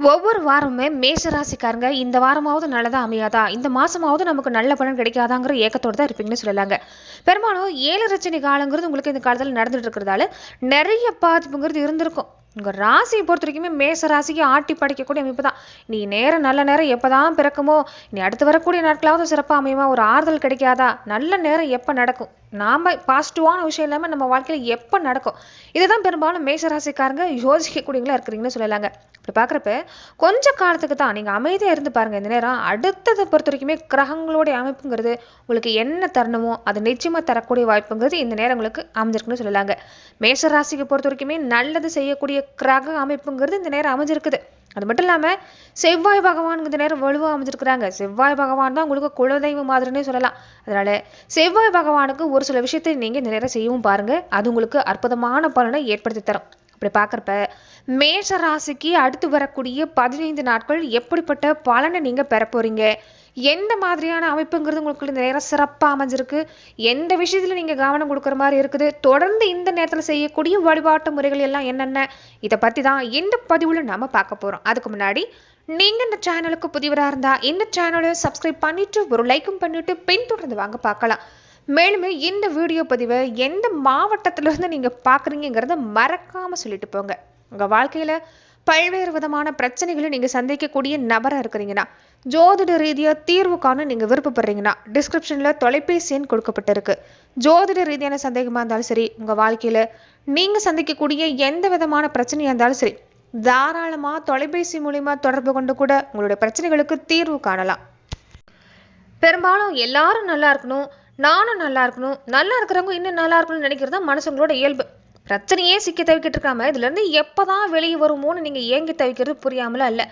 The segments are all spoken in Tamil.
ஒவ்வொரு வாரமுமே மேஷ ராசிக்காரங்க இந்த வாரமாவது நல்லதா அமையாதா? இந்த மாசமாவது நமக்கு நல்ல பலன் கிடைக்காதாங்கிற ஏக்கத்தோடு தான் இருப்பீங்கன்னு சொல்லலாங்க. பெரும்பாலும் ஏழு ரச்சனை காலங்கிறது உங்களுக்கு இந்த காலத்தில் நடந்துட்டு இருக்கிறதால நிறைய பாதிப்புங்கிறது இருந்திருக்கும். உங்க ராசியை பொறுத்த வரைக்குமே மேச ராசிக்கு ஆட்டி படைக்கக்கூடிய அமைப்பு தான். நீ நேரம் நல்ல நேரம் எப்பதான் பிறக்குமோ நீ அடுத்து வரக்கூடிய நாட்களாவது சிறப்பாக அமையுமா? ஒரு ஆறுதல் கிடைக்காதா? நல்ல நேரம் எப்போ நடக்கும்? நாம பாசிட்டிவான விஷயம் இல்லாமல் நம்ம வாழ்க்கையில் எப்போ நடக்கும்? இதுதான் பெரும்பாலும் மேச ராசிக்காரங்க யோசிக்கக்கூடியவங்களா இருக்கிறீங்கன்னு சொல்லலாங்க. அப்படி பார்க்குறப்ப கொஞ்ச காலத்துக்கு தான் நீங்கள் அமைதியாக இருந்து பாருங்கள் இந்த நேரம். அடுத்ததை பொறுத்த வரைக்குமே கிரகங்களுடைய அமைப்புங்கிறது உங்களுக்கு என்ன தரணுமோ அது நிச்சயமாக தரக்கூடிய வாய்ப்புங்கிறது இந்த நேரம் உங்களுக்கு அமைஞ்சிருக்குன்னு சொல்லலாங்க. மேச ராசிக்கு பொறுத்த வரைக்குமே நல்லது செய்யக்கூடிய கிரக அமைப்புங்கிறது இந்த நேரம் அமைஞ்சிருக்குது. அது மட்டும் இல்லாமல் செவ்வாய் பகவான் இந்த நேரம் வலுவாக அமைஞ்சிருக்கிறாங்க. செவ்வாய் பகவான் தான் உங்களுக்கு குலதெய்வம் மாதிரினே சொல்லலாம். அதனால செவ்வாய் பகவானுக்கு ஒரு சில விஷயத்தை நீங்கள் இந்த நேரம் செய்யவும் பாருங்கள் அது உங்களுக்கு அற்புதமான பலனை ஏற்படுத்தி தரும். அப்படி பார்க்குறப்ப மேஷ ராசிக்கு அடுத்து வரக்கூடிய பதினைந்து நாட்கள் எப்படிப்பட்ட பலனை நீங்கள் பெற போறீங்க? எந்த மாதிரியான அமைப்புங்கிறது உங்களுக்கு இந்த நேரம் சிறப்பாக அமைஞ்சிருக்கு? எந்த விஷயத்தில் நீங்கள் கவனம் கொடுக்குற மாதிரி இருக்குது? தொடர்ந்து இந்த நேரத்தில் செய்யக்கூடிய வழிபாட்டு முறைகள் எல்லாம் என்னென்ன? இதை பற்றி தான் இந்த பதிவில் நம்ம பார்க்க போகிறோம் அதுக்கு முன்னாடி நீங்கள் இந்த சேனலுக்கு புதியவராக இருந்தால் இந்த சேனலை சப்ஸ்கிரைப் பண்ணிவிட்டு ஒரு லைக்கும் பண்ணிவிட்டு பின்தொடர்ந்து வாங்க பார்க்கலாம். மேலுமே இந்த வீடியோ பதிவை எந்த மாவட்டத்திலிருந்து நீங்கள் பார்க்குறீங்கிறத மறக்காமல் சொல்லிட்டு போங்க. உங்கள் வாழ்க்கையில் பல்வேறு விதமான பிரச்சனைகளை நீங்கள் சந்திக்கக்கூடிய நபராக இருக்கிறீங்கன்னா ஜோதிட ரீதியாக தீர்வு காண நீங்கள் விருப்பப்படுறீங்கன்னா டிஸ்கிரிப்ஷனில் தொலைபேசி எண் கொடுக்கப்பட்டிருக்கு. ஜோதிட ரீதியான சந்தேகமாக இருந்தாலும் சரி உங்கள் வாழ்க்கையில் நீங்கள் சந்திக்கக்கூடிய எந்த விதமான பிரச்சனையாக இருந்தாலும் சரி தாராளமாக தொலைபேசி மூலிமா தொடர்பு கொண்டு கூட உங்களுடைய பிரச்சனைகளுக்கு தீர்வு காணலாம். பெரும்பாலும் எல்லாரும் நல்லா இருக்கணும் நானும் நல்லா இருக்கணும் நல்லா இருக்கிறவங்க இன்னும் நல்லா இருக்கணும்னு நினைக்கிறது தான் மனுஷங்களோட இயல்பு. பிரச்சனையே சிக்கி தவிக்கிட்டு இருக்காம இதுலேருந்து எப்போ தான் வெளியே வருமோன்னு நீங்கள் ஏங்கி தவிக்கிறது புரியாமலாம் இல்லை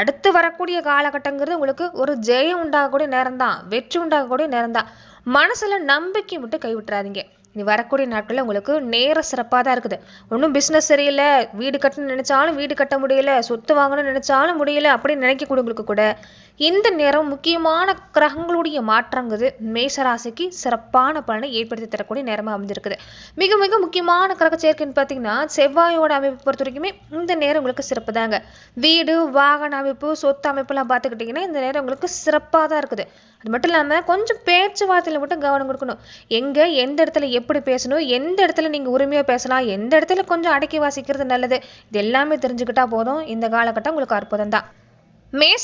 அடுத்து வரக்கூடிய காலகட்டங்கிறது உங்களுக்கு ஒரு ஜெயம் உண்டாகக்கூடிய நேரம் தான் வெற்றி உண்டாகக்கூடிய நேரம் தான் மனசில் நம்பிக்கை மட்டும் கைவிட்டுறாதீங்க. இனி வரக்கூடிய நாட்களில் உங்களுக்கு நேர சிறப்பாக தான் இருக்குது. ஒன்றும் பிஸ்னஸ் சரியில்லை வீடு கட்டணும்னு நினச்சாலும் வீடு கட்ட முடியல சொத்து வாங்கணும்னு நினச்சாலும் முடியல அப்படின்னு நினைக்கக்கூடியவங்களுக்கு கூட இந்த நேரம் முக்கியமான கிரகங்களுடைய மாற்றங்கிறது மேசராசிக்கு சிறப்பான பலனை ஏற்படுத்தி தரக்கூடிய நேரமாக அமைஞ்சிருக்குது. மிக மிக முக்கியமான கிரக சேர்க்கைன்னு பார்த்தீங்கன்னா செவ்வாயோட அமைப்பு பொறுத்த வரைக்குமே இந்த நேரம் உங்களுக்கு சிறப்பு தாங்க. வீடு வாகன அமைப்பு சொத்து அமைப்புலாம் பார்த்துக்கிட்டிங்கன்னா இந்த நேரம் உங்களுக்கு சிறப்பாக தான் இருக்குது. அது மட்டும் இல்லாமல் கொஞ்சம் பேச்சுவார்த்தையில் மட்டும் கவனம் கொடுக்கணும். எங்கே எந்த இடத்துல எப்படி பேசணும் எந்த இடத்துல நீங்கள் உரிமையாக பேசலாம் எந்த இடத்துல கொஞ்சம் அடக்கி வாசிக்கிறது நல்லது இது எல்லாமே தெரிஞ்சுக்கிட்டா போதும். இந்த காலகட்டம் உங்களுக்கு அற்புதம் தான் மேச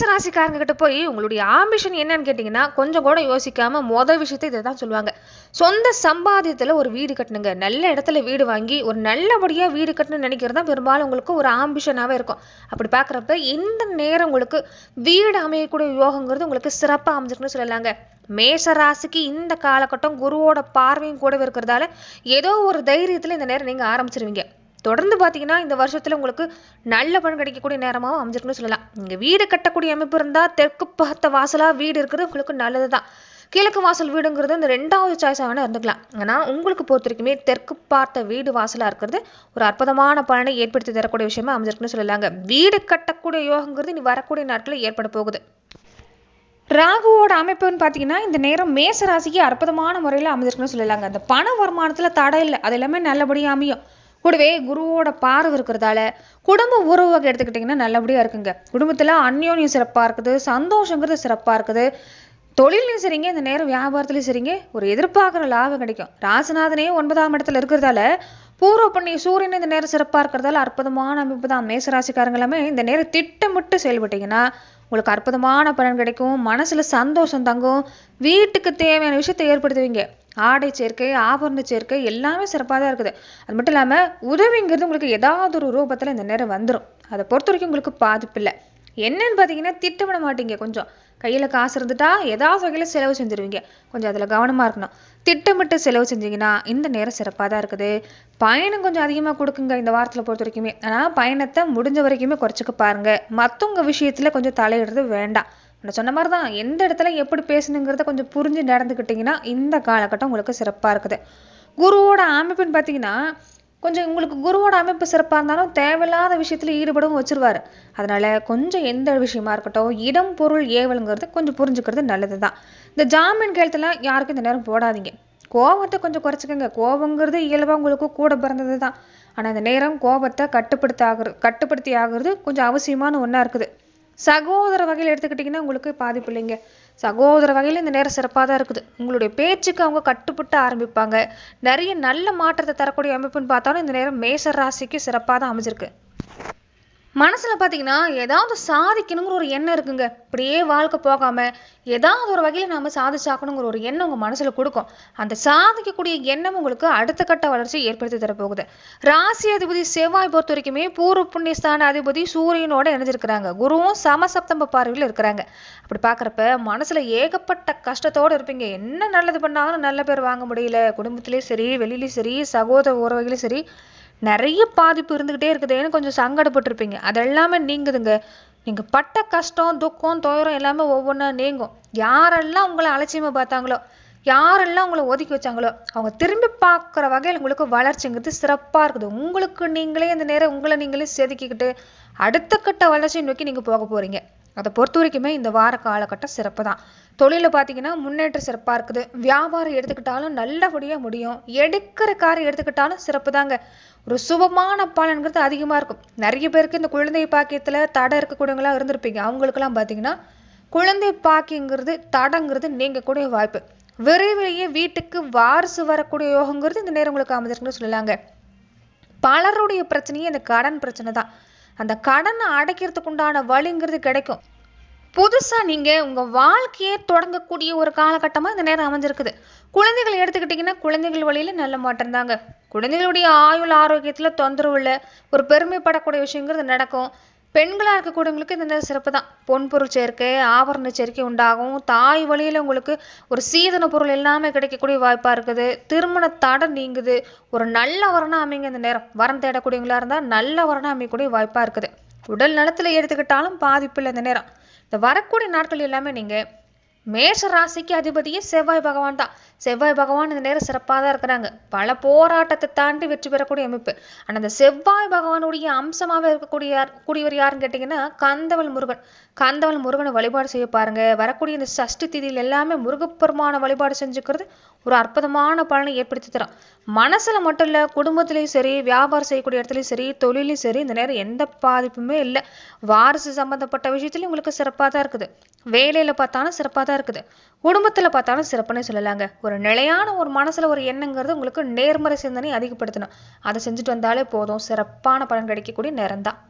கிட்ட போய் உங்களுடைய ஆம்பிஷன் என்னன்னு கேட்டிங்கன்னா கொஞ்சம் கூட யோசிக்காமல் மொதல் விஷயத்தை இதை தான் சொல்லுவாங்க. சொந்த சம்பாதியத்தில் ஒரு வீடு கட்டணுங்க. நல்ல இடத்துல வீடு வாங்கி ஒரு நல்லபடியாக வீடு கட்டணும்னு நினைக்கிறது தான் பெரும்பாலும் உங்களுக்கு ஒரு ஆம்பிஷனாகவே இருக்கும். அப்படி பார்க்குறப்ப இந்த நேரம் உங்களுக்கு வீடு அமையக்கூடிய யோகங்கிறது உங்களுக்கு சிறப்பாக அமைஞ்சிருக்குன்னு சொல்லலாங்க. மேச ராசிக்கு இந்த காலகட்டம் குருவோட பார்வையும் கூடவே இருக்கிறதால ஏதோ ஒரு தைரியத்தில் இந்த நேரம் நீங்கள் ஆரம்பிச்சிருவீங்க. தொடர்ந்து பார்த்தீங்கன்னா இந்த வருஷத்துல உங்களுக்கு நல்ல பலன் கிடைக்கக்கூடிய நேரமாகவும் அமைஞ்சிருக்குன்னு சொல்லலாம். நீங்க வீடு கட்டக்கூடிய அமைப்பு இருந்தா தெற்கு பார்த்த வாசலா வீடு இருக்கிறது உங்களுக்கு நல்லது தான் கிழக்கு வாசல் வீடுங்கிறது இந்த ரெண்டாவது சாய்ஸாக வேணால் இருந்துக்கலாம். ஆனால் உங்களுக்கு பொறுத்த வரைக்குமே தெற்கு பார்த்த வீடு வாசலாக இருக்கிறது ஒரு அற்புதமான பலனை ஏற்படுத்தி தரக்கூடிய விஷயமா அமைஞ்சிருக்குன்னு சொல்லலாங்க. வீடு கட்டக்கூடிய யோகங்கிறது இனி வரக்கூடிய நாட்களில் ஏற்பட போகுது. ராகுவோட அமைப்புன்னு பார்த்தீங்கன்னா இந்த நேரம் மேச ராசிக்கு அற்புதமான முறையில் அமைஞ்சிருக்குன்னு சொல்லலாங்க. அந்த பண வருமானத்தில் தடை இல்லை. அது எல்லாமே நல்லபடியாக அமையும். கூடவே குருவோட பார்வை இருக்கிறதால குடும்ப உறவு வகை எடுத்துக்கிட்டிங்கன்னா நல்லபடியாக இருக்குங்க. குடும்பத்தில் அந்யோன்யம் சிறப்பாக இருக்குது சந்தோஷங்கிறது சிறப்பாக இருக்குது. தொழிலையும் சரிங்க இந்த நேரம் வியாபாரத்துலையும் சரிங்க. ஒரு எதிர்பார்க்குற லாபம் கிடைக்கும். ராசநாதனே ஒன்பதாம் இடத்துல இருக்கிறதால பூர்வ பண்ணி சூரியன் இந்த நேரம் சிறப்பாக இருக்கிறதால அற்புதமான அமைப்பு தான். மேசராசிக்காரங்க எல்லாமே இந்த நேரம் திட்டமிட்டு செயல்பட்டீங்கன்னா உங்களுக்கு அற்புதமான பலன் கிடைக்கும். மனசில் சந்தோஷம் தங்கும். வீட்டுக்கு தேவையான விஷயத்தை ஏற்படுத்துவீங்க. ஆடை சேர்க்கை ஆபரண சேர்க்கை எல்லாமே சிறப்பாக தான் இருக்குது. அது மட்டும் இல்லாமல் உதவிங்கிறது உங்களுக்கு ஏதாவது ஒரு ரூபத்தில் இந்த நேரம் வந்துடும் அதை பொறுத்த வரைக்கும் உங்களுக்கு பாதிப்பு இல்லை. என்னன்னு பார்த்தீங்கன்னா திட்டமிட மாட்டீங்க கொஞ்சம். கையில் காசு இருந்துட்டா ஏதாவது வகையில் செலவு செஞ்சுருவீங்க. கொஞ்சம் அதில் கவனமாக இருக்கணும். திட்டமிட்டு செலவு செஞ்சீங்கன்னா இந்த நேரம் சிறப்பாக தான் இருக்குது. பயணம் கொஞ்சம் அதிகமாக கொடுக்குங்க இந்த வாரத்தில் பொறுத்த வரைக்குமே. ஆனால் பயணத்தை முடிஞ்ச வரைக்குமே குறைச்சிக்க பாருங்கள் மற்றவங்க விஷயத்தில் கொஞ்சம் தலையிடுறது வேண்டாம். நான் சொன்ன மாதிரி தான் எந்த இடத்துல எப்படி பேசணுங்கிறத கொஞ்சம் புரிஞ்சு நடந்துக்கிட்டிங்கன்னா இந்த காலகட்டம் உங்களுக்கு சிறப்பாக இருக்குது. குருவோட அமைப்புன்னு பார்த்தீங்கன்னா கொஞ்சம் உங்களுக்கு குருவோட அமைப்பு சிறப்பாக இருந்தாலும் தேவையில்லாத விஷயத்தில் ஈடுபடவும் வச்சிருவார். அதனால கொஞ்சம் எந்த விஷயமா இருக்கட்டும் இடம் பொருள் ஏவலுங்கிறது கொஞ்சம் புரிஞ்சுக்கிறது நல்லது தான் இந்த ஜாமீன் கேள்த்தெல்லாம் யாருக்கும் இந்த நேரம் போடாதீங்க. கோவத்தை கொஞ்சம் குறைச்சிக்கோங்க. கோபங்கிறது இயல்பாக உங்களுக்கு கூட பிறந்தது தான் ஆனால் இந்த நேரம் கோபத்தை கட்டுப்படுத்த ஆகுறது கட்டுப்படுத்தி ஆகுறது கொஞ்சம் அவசியமான ஒன்றா இருக்குது. சகோதர வகையில் எடுத்துக்கிட்டிங்கன்னா உங்களுக்கு பாதிப்பு இல்லைங்க சகோதர வகையில் இந்த நேரம் சிறப்பாக தான் இருக்குது. உங்களுடைய பேச்சுக்கு அவங்க கட்டுப்பட்டு ஆரம்பிப்பாங்க. நிறைய நல்ல மாற்றத்தை தரக்கூடிய அமைப்புன்னு பார்த்தாலும் இந்த நேரம் மேச ராசிக்கு சிறப்பாக தான் அமைஞ்சிருக்கு. மனசில் பார்த்தீங்கன்னா ஏதாவது சாதிக்கணுங்கிற ஒரு எண்ணம் இருக்குங்க. இப்படியே வாழ்க்கை போகாமல் ஏதாவது ஒரு வகையில் நாம் சாதிச்சாக்கணுங்கிற ஒரு எண்ணம் உங்கள் மனசில் கொடுக்கும். அந்த சாதிக்கக்கூடிய எண்ணம் உங்களுக்கு அடுத்த கட்ட வளர்ச்சி ஏற்படுத்தி தரப்போகுது. ராசி அதிபதி செவ்வாய் பொறுத்த வரைக்குமே பூர்வ புண்ணியஸ்தான அதிபதி சூரியனோட இணைஞ்சிருக்கிறாங்க. குருவும் சமசப்தம்ப பார்வையில் இருக்கிறாங்க. அப்படி பார்க்குறப்ப மனசில் ஏகப்பட்ட கஷ்டத்தோடு இருப்பீங்க. என்ன நல்லது பண்ணாலும் நல்ல பேர் வாங்க முடியல. குடும்பத்திலேயும் சரி வெளியிலையும் சரி சகோதர உறவுகளையும் சரி நிறைய பாதிப்பு இருந்துக்கிட்டே இருக்குதுன்னு கொஞ்சம் சங்கடப்பட்டிருப்பீங்க. அதெல்லாமே நீங்குதுங்க. நீங்கள் பட்ட கஷ்டம் துக்கம் துயரம் எல்லாமே ஒவ்வொன்றா நீங்கும். யாரெல்லாம் உங்களை அலட்சியமாக பார்த்தாங்களோ யாரெல்லாம் உங்களை ஒதுக்கி வச்சாங்களோ அவங்க திரும்பி பார்க்குற வகையில் உங்களுக்கு வளர்ச்சிங்கிறது சிறப்பாக இருக்குது. உங்களுக்கு நீங்களே இந்த நேரம் உங்களை நீங்களே செதுக்கிக்கிட்டு அடுத்த கட்ட வளர்ச்சியை நோக்கி நீங்கள் போக போகிறீங்க அதை பொறுத்த வரைக்குமே இந்த வார காலகட்டம் சிறப்பு தான் தொழிலில் பார்த்தீங்கன்னா முன்னேற்றம் சிறப்பாக இருக்குது. வியாபாரம் எடுத்துக்கிட்டாலும் நல்லபடியாக முடியும். எடுக்கிற காரை எடுத்துக்கிட்டாலும் சிறப்பு தாங்க ஒரு சுபமான பலன்கிறது அதிகமாக இருக்கும். நிறைய பேருக்கு இந்த குழந்தை பாக்கியத்தில் தடை இருக்கக்கூடியவங்களாக இருந்திருப்பீங்க. அவங்களுக்கெல்லாம் பார்த்தீங்கன்னா குழந்தை பாக்கியங்கிறது தடங்கிறது நீங்கக்கூடிய வாய்ப்பு. விரைவிலேயே வீட்டுக்கு வாரிசு வரக்கூடிய யோகங்கிறது இந்த நேரம் உங்களுக்கு அமைஞ்சிருக்குன்னு சொல்லலாங்க. பலருடைய பிரச்சனையே இந்த கடன் பிரச்சனை தான் அந்த கடனை அடைக்கிறதுக்கு உண்டான வழிங்கிறது கிடைக்கும். புதுசா நீங்க உங்க வாழ்க்கையே தொடங்கக்கூடிய ஒரு காலகட்டமா இந்த நேரம் அமைஞ்சிருக்குது. குழந்தைகள் எடுத்துக்கிட்டிங்கன்னா குழந்தைகள் வழியில நல்ல மாற்றம் தாங்க. குழந்தைகளுடைய ஆயுள் ஆரோக்கியத்துல தொந்தரவு இல்லை. ஒரு பெருமைப்படக்கூடிய விஷயங்கிறது நடக்கும். பெண்களா இருக்கக்கூடியவங்களுக்கு இந்த நேரம் சிறப்பு தான். பொன்பொருள் சேர்க்கை ஆபரண சேர்க்கை உண்டாகும். தாய் வழியில உங்களுக்கு ஒரு சீதன பொருள் எல்லாமே கிடைக்கக்கூடிய வாய்ப்பா இருக்குது. திருமண தடை நீங்குது. ஒரு நல்ல வரனா அமைங்க இந்த நேரம். வரம் தேடக்கூடியவங்களா இருந்தா நல்ல வரனா அமையக்கூடிய வாய்ப்பா இருக்குது. உடல் நலத்துல எடுத்துக்கிட்டாலும் பாதிப்பு இல்லை இந்த நேரம். இந்த வரக்கூடிய நாட்கள் எல்லாமே நீங்க மேஷ ராசிக்கு அதிபதியே செவ்வாய் பகவான் தான். செவ்வாய் பகவான் இந்த நேரம் சிறப்பாக தான் இருக்கிறாங்க. பல போராட்டத்தை தாண்டி வெற்றி பெறக்கூடிய அமைப்பு. ஆனால் அந்த செவ்வாய் பகவானுடைய அம்சமாக இருக்கக்கூடிய யார் கூடியவர் யாருன்னு கேட்டிங்கன்னா கந்தவல் முருகன். கந்தவல் முருகனை வழிபாடு செய்ய பாருங்க. வரக்கூடிய இந்த சஷ்டி திதியில் எல்லாமே முருகப்பெருமான வழிபாடு செஞ்சுக்கிறது ஒரு அற்புதமான பலனை ஏற்படுத்தி தரும். மனசுல மட்டும் இல்லை குடும்பத்துலேயும் சரி வியாபாரம் செய்யக்கூடிய இடத்துலையும் சரி தொழிலையும் சரி இந்த நேரம் எந்த பாதிப்புமே இல்லை. வாரிசு சம்மந்தப்பட்ட விஷயத்துலையும் உங்களுக்கு சிறப்பாக தான் இருக்குது. வேலையில பார்த்தாலும் சிறப்பாக தான் இருக்குது. குடும்பத்துல பார்த்தாலும் சிறப்புன்னே சொல்லலாங்க. ஒரு நிலையான ஒரு மனசுல ஒரு எண்ணங்கிறது உங்களுக்கு நேர்மறை சிந்தனை அதிகப்படுத்தணும். அதை செஞ்சுட்டு வந்தாலே போதும். சிறப்பான பலன் கிடைக்கக்கூடிய நேரம் தான்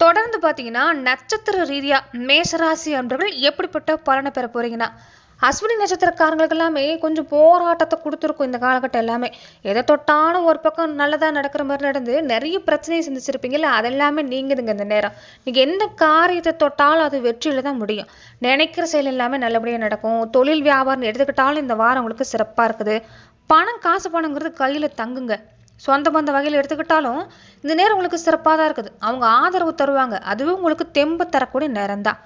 தொடர்ந்து பார்த்தீங்கன்னா நட்சத்திர ரீதியா மேசராசி அன்பர்கள் எப்படிப்பட்ட பலனை பெற போறீங்கன்னா அஸ்வினி நட்சத்திரக்காரங்களுக்கு எல்லாமே கொஞ்சம் போராட்டத்தை கொடுத்துருக்கும் இந்த காலகட்டம் எல்லாமே. எதை தொட்டாலும் ஒரு பக்கம் நல்லதாக நடக்கிற மாதிரி நடந்து நிறைய பிரச்சனையை சந்திச்சிருப்பீங்கல்ல அதெல்லாமே நீங்குதுங்க இந்த நேரம். நீங்கள் எந்த காரியத்தை தொட்டாலும் அது வெற்றியில் தான் முடியும். நினைக்கிற செயல் எல்லாமே நல்லபடியாக நடக்கும். தொழில் வியாபாரம் எடுத்துக்கிட்டாலும் இந்த வாரம் உங்களுக்கு சிறப்பாக இருக்குது. பணம் காசு பணங்கிறது கையில் தங்குங்க. சொந்த பந்த வகையில் எடுத்துக்கிட்டாலும் இந்த நேரம் உங்களுக்கு சிறப்பாக தான் இருக்குது. அவங்க ஆதரவு தருவாங்க. அதுவும் உங்களுக்கு தெம்பு தரக்கூடிய நேரம் தான்.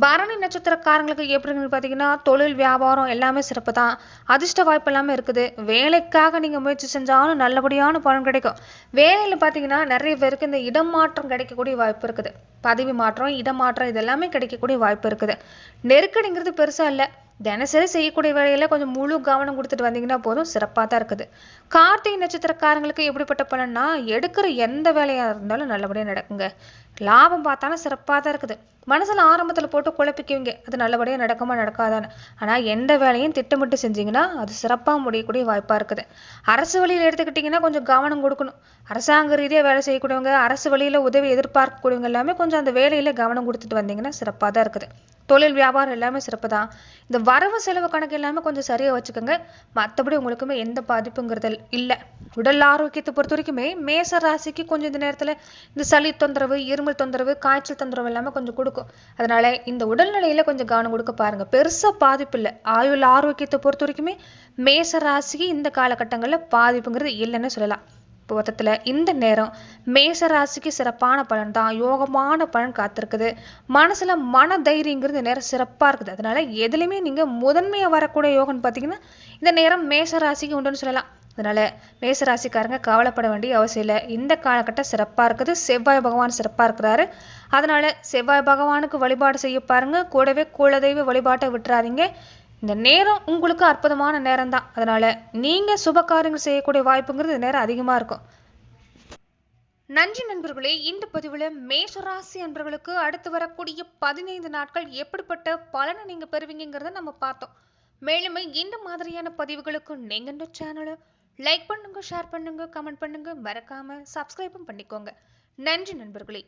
பரணி நட்சத்திரக்காரங்களுக்கு எப்படின்னு பார்த்தீங்கன்னா தொழில் வியாபாரம் எல்லாமே சிறப்பு தான் அதிர்ஷ்ட வாய்ப்பு எல்லாமே இருக்குது. வேலைக்காக நீங்கள் முயற்சி செஞ்சாலும் நல்லபடியான பலன் கிடைக்கும். வேலையில் பார்த்தீங்கன்னா நிறைய பேருக்கு இந்த இடம் மாற்றம் கிடைக்கக்கூடிய வாய்ப்பு இருக்குது. பதவி மாற்றம் இடம் மாற்றம் இது எல்லாமே கிடைக்கக்கூடிய வாய்ப்பு இருக்குது. நெருக்கடிங்கிறது பெருசாக இல்லை. தினசரி செய்யக்கூடிய வேலையில கொஞ்சம் முழு கவனம் கொடுத்துட்டு வந்தீங்கன்னா போதும் சிறப்பாக தான் இருக்குது. கார்த்திகை நட்சத்திரக்காரங்களுக்கு எப்படிப்பட்ட பலன்னா எடுக்கிற எந்த வேலையாக இருந்தாலும் நல்லபடியாக நடக்குங்க. லாபம் பார்த்தாலும் சிறப்பாக தான் இருக்குது. மனசில் ஆரம்பத்தில் போட்டு குழப்பிக்குவீங்க. அது நல்லபடியாக நடக்குமா நடக்காதான்னு. ஆனால் எந்த வேலையும் திட்டமிட்டு செஞ்சீங்கன்னா அது சிறப்பாக முடியக்கூடிய வாய்ப்பாக இருக்குது. அரசு வழியில் எடுத்துக்கிட்டிங்கன்னா கொஞ்சம் கவனம் கொடுக்கணும். அரசாங்க ரீதியாக வேலை செய்யக்கூடியவங்க அரசு வழியில் உதவி எதிர்பார்க்கக்கூடியவங்க எல்லாமே கொஞ்சம் அந்த வேலையில் கவனம் கொடுத்துட்டு வந்தீங்கன்னா சிறப்பாக தான் இருக்குது. தொழில் வியாபாரம் எல்லாமே சிறப்பு தான். இந்த வரவு செலவு கணக்கு எல்லாமே கொஞ்சம் சரியாக வச்சுக்கோங்க. மற்றபடி உங்களுக்குமே எந்த பாதிப்புங்கிறது இல்லை. உடல் ஆரோக்கியத்தை பொறுத்த வரைக்குமே மேச ராசிக்கு கொஞ்சம் இந்த நேரத்தில் இந்த சளி தொந்தரவு இருமல் தொந்தரவு காய்ச்சல் தொந்தரவு எல்லாமே கொஞ்சம் கொடுக்கும். அதனால இந்த உடல்நிலையில கொஞ்சம் கவனம் கொடுக்க பாருங்க. பெருசா பாதிப்பு இல்லை. ஆயுள் ஆரோக்கியத்தை பொறுத்த வரைக்குமே மேச ராசிக்கு இந்த காலகட்டங்களில் பாதிப்புங்கிறது இல்லைன்னு சொல்லலாம். மொத்தத்தில் இந்த நேரம் மேச ராசிக்கு சிறப்பான பலன் தான். யோகமான பலன் காத்திருக்குது. மனசுல மன தைரியங்கிறது நேரம் சிறப்பாக இருக்குது. அதனால எதுலையுமே நீங்க முதன்மையாக வரக்கூடிய யோகம்னு பார்த்தீங்கன்னா இந்த நேரம் மேச ராசிக்கு உண்டுன்னு சொல்லலாம். அதனால் மேசராசிக்காரங்க கவலைப்பட வேண்டிய அவசியம் இல்லை. இந்த காலகட்டம் சிறப்பாக இருக்குது. செவ்வாய் பகவான் சிறப்பாக இருக்கிறாரு. அதனால் செவ்வாய் பகவானுக்கு வழிபாடு செய்ய பாருங்க. கூடவே குலதெய்வ வழிபாட்டை விட்டுறாதீங்க. இந்த நேரம் உங்களுக்கு அற்புதமான நேரம் தான் அதனால் நீங்கள் சுபகாரியங்கள் செய்யக்கூடிய வாய்ப்புங்கிறது நேரம் அதிகமாக இருக்கும். நன்றி நண்பர்களே. இந்த பதிவில் மேஷராசி நண்பர்களுக்கு அடுத்து வரக்கூடிய பதினைந்து நாட்கள் எப்படிப்பட்ட பலனை நீங்கள் பெறுவீங்கிறத நம்ம பார்த்தோம். மேலும் இந்த மாதிரியான பதிவுகளுக்கு நீங்கள் இந்த லைக் பண்ணுங்க ஷேர் பண்ணுங்க கமெண்ட் பண்ணுங்க. மறக்காம சப்ஸ்கிரைபும் பண்ணிக்கோங்க. நன்றி நண்பர்களே.